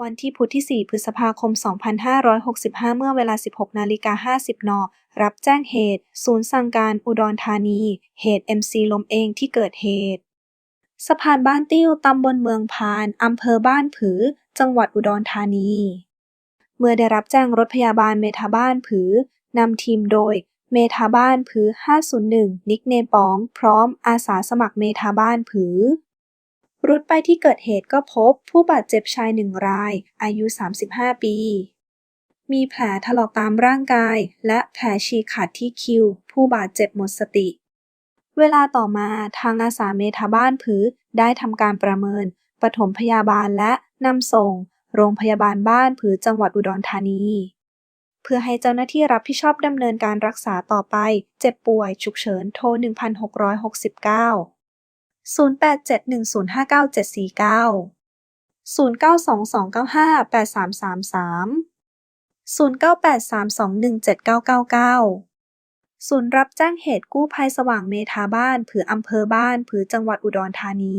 วันที่พุธที่ 4 พฤษภาคม 2565 เมื่อเวลา 16 นาฬิกา 50 น รับแจ้งเหตุ ศูนย์สั่งการอุดรธานี เหตุ MC ล้มเองที่เกิดเหตุ สะพานบ้านติ้ว ตำบลเมืองพาน อำเภอบ้านผือ จังหวัดอุดรธานี เมื่อได้รับแจ้งรถพยาบาลเมทาบ้านผือ นำทีมโดย เมทาบ้านผือ 501 นิกเนปอง พร้อมอาสาสมัครเมทาบ้านผือ รุดไปที่เกิดเหตุก็พบผู้บาดเจ็บชายหนึ่งราย อายุ 35 ปี มีแผลถลอกตามร่างกาย และแผลฉีกขาดที่คิ้วผู้บาดเจ็บหมดสติ เวลาต่อมาทางอาสาเมทาบ้านผือได้ทำการประเมิน ปฐมพยาบาลและนำส่ง โรงพยาบาลบ้านผือจังหวัดอุดรธานี เพื่อให้เจ้าหน้าที่รับผิดชอบดำเนินการรักษาต่อไป เจ็บป่วยฉุกเฉินโทร 1669 0871059749 0922958333 0983217999 ศูนย์รับแจ้งเหตุกู้ภัยสว่างเมธาบ้าน ผืออำเภอบ้าน ผือจังหวัดอุดรธานี